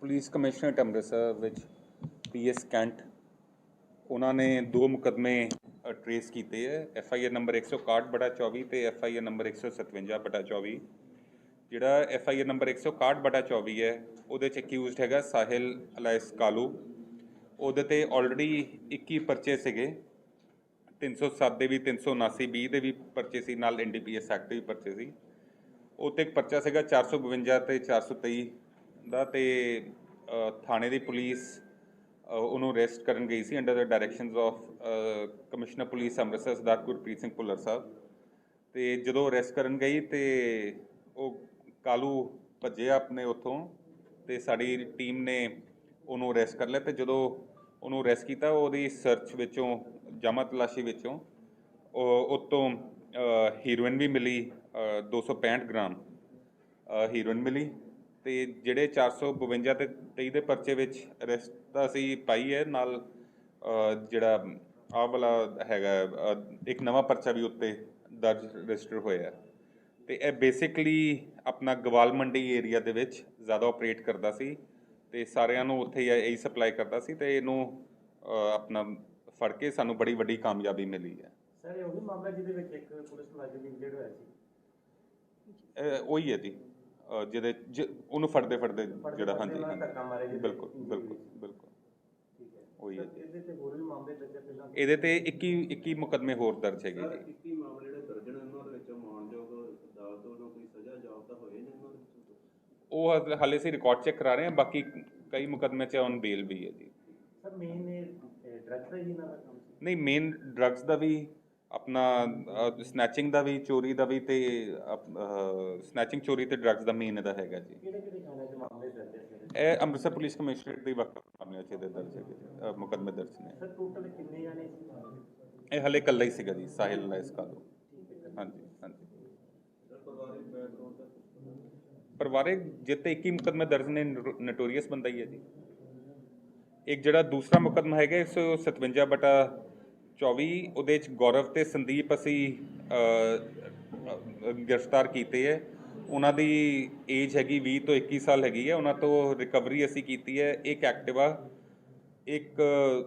Police commissionerate Amritsar ਵਿੱਚ PS cantt, ਉਹਨਾਂ ਨੇ ਦੋ ਮੁਕਦਮੇ ਟਰੇਸ ਕੀਤੇ ਹੈ। ਐਫ ਆਈ ਆਰ ਨੰਬਰ 161 ਬਟਾ 24 ਤੇ ਐਫ ਆਈ ਆਰ ਨੰਬਰ 157 ਬਟਾ 24 ਜਿਹੜਾ ਐਫ ਆਈ ਆਰ ਨੰਬਰ 161 ਬਟਾ 24 ਹੈ, ਉਹਦੇ ਚ ਅਕਿਊਜ਼ਡ ਹੈਗਾ ਸਾਹਿਲ ਅਲਾਇਸ ਕਾਲੂ। ਉਹਦੇ ਤੇ ਆਲਰੇਡੀ 21 ਪਰਚੇ ਸੀਗੇ। 307 ਦੇ ਵੀ 379 ਬੀ ਦੇ ਵੀ ਪਰਚੇ ਸੀ, ਨਾਲ ਐਨਡੀਪੀਐਸ ਐਕਟ ਦੇ ਵੀ ਪਰਚੇ ਸੀ। ਉਹ ਤੇ ਇੱਕ ਪਰਚਾ ਸੀਗਾ 452 ਤੇ 423 ਦਾ ਤੇ ਥਾਣੇ ਦੀ ਪੁਲਿਸ ਉਹਨੂੰ ਅਰੈਸਟ ਕਰਨ ਗਈ ਸੀ under the directions of commissioner police Amritsar Sardar Gurpreet Singh Bhullar Sahib. ਤੇ ਜਦੋਂ ਅਰੈਸਟ ਕਰਨ ਗਈ ਤੇ ਉਹ ਕਾਲੂ ਭੱਜਿਆ ਆਪਣੇ ਉੱਥੋਂ ਤੇ ਸਾਡੀ ਟੀਮ ਨੇ ਉਹਨੂੰ ਅਰੈਸਟ ਕਰ ਲਿਆ ਤੇ ਜਦੋਂ ਉਹਨੂੰ ਅਰੈਸਟ ਕੀਤਾ ਉਹਦੀ ਸਰਚ ਵਿੱਚੋਂ ਜਮ੍ਹਾਂ ਤਲਾਸ਼ੀ ਵਿੱਚੋਂ ਉਹ ਉਤੋਂ ਹੀਰੋਇਨ ਵੀ ਮਿਲੀ ਅ, 265 ਗ੍ਰਾਮ ਹੀਰੋਇਨ ਮਿਲੀ। ਤੇ ਜਿਹੜੇ 452 ਤੇ 23 ਦੇ ਪਰਚੇ ਵਿੱਚ ਅਰੈਸਟ ਅਸੀਂ ਪਾਈ ਹੈ ਨਾਲ ਜਿਹੜਾ ਆਹ ਵਾਲਾ ਹੈਗਾ ਇੱਕ ਨਵਾਂ ਪਰਚਾ ਵੀ ਉੱਤੇ ਦਰਜ ਰਜਿਸਟਰ ਹੋਇਆ। ਤੇ ਇਹ ਬੇਸਿਕਲੀ ਆਪਣਾ ਗਵਾਲ ਮੰਡੀ ਏਰੀਆ ਦੇ ਵਿੱਚ ਜ਼ਿਆਦਾ ਆਪਰੇਟ ਕਰਦਾ ਸੀ ਤੇ ਸਾਰਿਆਂ ਨੂੰ ਉੱਥੇ ਹੀ ਇਹੀ ਸਪਲਾਈ ਕਰਦਾ ਸੀ ਤੇ ਇਹਨੂੰ ਆਪਣਾ ਫੜ ਕੇ ਸਾਨੂੰ ਬੜੀ ਵੱਡੀ ਕਾਮਯਾਬੀ ਮਿਲੀ ਹੈ। ਸਰ ਇਹ ਉਹੀ ਮਾਮਲਾ ਜਿਹਦੇ ਵਿੱਚ ਇੱਕ ਪੁਲਿਸ ਮੁਲਾਜ਼ਮ ਇੰਜਰਡ ਹੋਇਆ ਸੀ? ਉਹੀ ਹੈ ਜੀ। ਜਿਹਦੇ ਜ- ਉਹਨੂੰ ਫੜਦੇ ਫੜਦੇ ਜਿਹੜਾ ਹਾਂਜੀ ਬਿਲਕੁਲ ਬਿਲਕੁਲ। ਬਿਲਕੁਲ। ਠੀਕ ਹੈ। ਉਹੀ ਹੈ ਸਰ, ਇਹਦੇ ਤੇ ਹੋਰ ਵੀ ਮਾਮਲੇ ਦਰਜ ਹੈ ਪਹਿਲਾਂ? ਇਹਦੇ ਤੇ 21 21 ਮੁਕਦਮੇ ਹੋਰ ਦਰਜ ਹੈਗੇ ਸਰ ਜੀ। 21 ਮਾਮਲੇ ਜਿਹੜੇ ਦਰਜ ਨੇ ਉਹਨਾਂ ਦੇ ਵਿੱਚੋਂ ਮਾਨਯੋਗ ਅਦਾਲਤ ਵੱਲੋਂ ਕੋਈ ਸਜ਼ਾ ਜਾਪਦਾ ਹੋਏ ਨੇ ਉਹਨਾਂ ਦੇ ਵਿੱਚੋਂ ਉਹ ਹਾਲੇ- ਹਾਲੇ ਅਸੀਂ ਰਿਕਾਰਡ ਚੈੱਕ ਕਰਾ ਰਹੇ ਹਾਂ ਬਾਕੀ ਕਈ ਮੁਕਦਮੇ 'ਚ ਔਨ ਬੇਲ ਵੀ ਹੈ ਜੀ। ਸਰ ਮੇਨ ਇਹ ਡਰੱਗ ਦਾ ਹੀ ਇਹਨਾਂ ਦਾ ਕੰਮ ਸੀ? ਨਹੀਂ ਮੇਨ ਡਰੱਗਸ ਦਾ ਵੀ ਆਪਣਾ ਸਨੈਚਿੰਗ ਦਾ ਵੀ ਚੋਰੀ ਦਾ ਵੀ ਤੇ ਸਨੈਚਿੰਗ ਚੋਰੀ ਤੇ ਡਰੱਗਸ ਦਾ ਮੇਨ ਇਹਦਾ ਹੈਗਾ ਜੀ। ਕਿਹੜੇ ਕਿਹੜੇ ਥਾਣੇ 'ਚ ਮਾਮਲੇ ਦਰਜ ਹੈ ਸਰ ਇਹ ਅੰਮ੍ਰਿਤਸਰ ਪੁਲਿਸ ਕਮਿਸ਼ਨਰੇਟ ਦੇ ਵਕਤ ਮਾਮਲੇ 'ਚ ਇਹਦੇ ਦਰਜ ਅਹ, ਮੁਕੱਦਮੇ ਦਰਜ ਨੇ। ਸਰ ਟੋਟਲ ਕਿੰਨੇ ਜਾਣੇ ਇਹ ਹਲੇ ਇਕੱਲਾ ਹੀ ਸੀਗਾ ਜੀ ਸਾਹਿਲ ਲਾਇਸ ਕਾਲੂ ਹੈ। ਹਾਂਜੀ ਹਾਂਜੀ। ਸਰ ਪਰਿਵਾਰਿਕ ਬੈਕਗ੍ਰਾਉਂਡ ਦਾ ਪਰਿਵਾਰਿਕ ਜਿੱਤੇ 21 ਮੁਕੱਦਮੇ ਦਰਜ ਨੇ ਨੋਟੋਰੀਅਸ ਬੰਦਾ ਹੀ ਹੈ ਜੀ। ਇੱਕ ਜਿਹੜਾ ਦੂਸਰਾ ਮੁਕੱਦਮਾ ਹੈਗਾ 157 ਬਟਾ 24 ਉਹਦੇ ਚ ਗੌਰਵ ਤੇ ਸੰਦੀਪ ਅਸੀਂ ਗ੍ਰਿਫਤਾਰ ਕੀਤੇ ਹੈ ਉਹਨਾਂ ਦੀ ਏਜ ਹੈਗੀ 20 ਤੋਂ 21 ਸਾਲ ਹੈਗੀ ਹੈ ਉਹਨਾਂ ਤੋਂ ਰਿਕਵਰੀ ਅਸੀਂ ਕੀਤੀ ਹੈ ਇੱਕ ਐਕਟਿਵਾ ਇੱਕ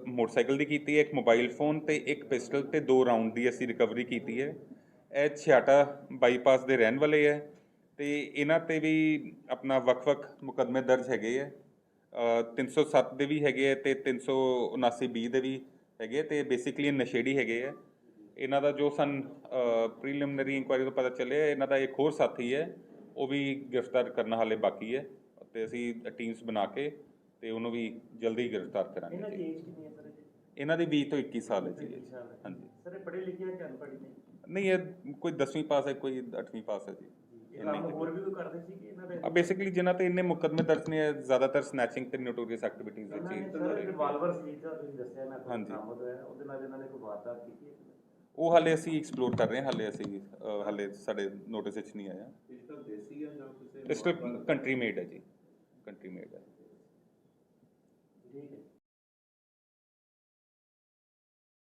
ਮੋਟਰਸਾਈਕਲ ਦੀ ਕੀਤੀ ਹੈ ਇੱਕ ਮੋਬਾਈਲ ਫੋਨ ਤੇ ਇੱਕ ਪਿਸਟਲ ਤੇ ਦੋ ਰਾਉਂਡ ਦੀ ਅਸੀਂ ਰਿਕਵਰੀ ਕੀਤੀ ਹੈ ਇਹ ਛਿਆਟਾ ਬਾਈਪਾਸ ਦੇ ਰਹਿਣ ਵਾਲੇ ਹੈ ਤੇ ਇਹਨਾਂ ਤੇ ਵੀ ਆਪਣਾ ਵੱਖ-ਵੱਖ ਮੁਕੱਦਮੇ ਦਰਜ ਹੈਗੇ ਹੈ ਅ, 307 ਦੇ ਵੀ ਹੈਗੇ ਹੈ ਤੇ 379 ਬੀ ਦੇ ਵੀ ਹੈਗੇ ਤੇ ਬੇਸਿਕਲੀ ਨਸ਼ੇੜੀ ਹੈਗੇ ਹੈ ਇਹਨਾਂ ਦਾ ਜੋ ਸਨ ਪ੍ਰੀਲਿਮਿਨਰੀ ਇਨਕੁਆਇਰੀ ਤੋਂ ਪਤਾ ਚੱਲਿਆ ਇਹਨਾਂ ਦਾ ਇੱਕ ਹੋਰ ਸਾਥੀ ਹੈ ਉਹ ਵੀ ਗ੍ਰਿਫਤਾਰ ਕਰਨਾ ਹਾਲੇ ਬਾਕੀ ਹੈ ਤੇ ਅਸੀਂ ਟੀਮਸ ਬਣਾ ਕੇ ਤੇ ਉਹਨੂੰ ਵੀ ਜਲਦੀ ਗ੍ਰਿਫਤਾਰ ਕਰਾਂਗੇ। ਇਹਨਾਂ ਦੀ। ਏਜ ਕਿੰਨੀ ਹੈ ਸਰ ਇਹਦੀ? ਇਹਨਾਂ ਦੀ 20 ਤੋਂ 21 ਸਾਲ ਹੈ ਜੀ। 21 ਸਾਲ ਹੈ। ਹਾਂਜੀ। ਸਰ ਇਹ ਪੜ੍ਹੇ ਲਿਖੇ ਕਿ ਅਨਪੜ੍ਹ ਨੇ? ਨਹੀਂ ਇਹ ਕੋਈ 10ਵੀਂ ਪਾਸ ਹੈ ਕੋਈ 8ਵੀਂ ਪਾਸ ਹੈ ਜੀ। ਇਹ ਕੰਮ ਹੋਰ ਵੀ ਕੋਈ ਕਰਦੇ ਸੀ ਆ ਬੇਸਿਕਲੀ ਜਿਨ੍ਹਾਂ ਤੇ ਇੰਨੇ ਮੁਕੱਦਮੇ ਦਰਜ ਨੇ ਜ਼ਿਆਦਾਤਰ ਸਨੈਚਿੰਗ ਤੇ ਨੋਟੋਰੀਅਸ ਐਕਟੀਵਿਟੀਜ਼ ਵਿੱਚ ਹੀ ਰਿਵਾਲਵਰ ਸੀ ਤਾਂ ਤੁਸੀਂ ਦੱਸਿਆ ਮੈਂ ਤੁਹਾਨੂੰ ਹਾਂਜੀ। ਬਰਾਮਦ ਹੋਇਆ ਉਹਦੇ ਨਾਲ ਇਹਨਾਂ ਨੇ ਕੋਈ ਵਾਰਦਾਤ ਕੀਤੀ ਹੈ ਉਹ ਹਾਲੇ ਅਸੀਂ ਐਕਸਪਲੋਰ ਕਰ ਰਹੇ ਹਾਂ ਹਾਲੇ ਅਸੀਂ ਹਾਲੇ ਸਾਡੇ ਨੋਟਿਸ ਵਿੱਚ ਨਹੀਂ ਆਇਆ ਪਿਸਟਲ ਦੇਸੀ ਆ ਜਾਂ ਕਿਸੇ ਪਿਸਟਲ ਕੰਟਰੀ ਮੇਡ ਹੈ ਜੀ ਕੰਟਰੀ ਮੇਡ ਹੈ ਠੀਕ ਹੈ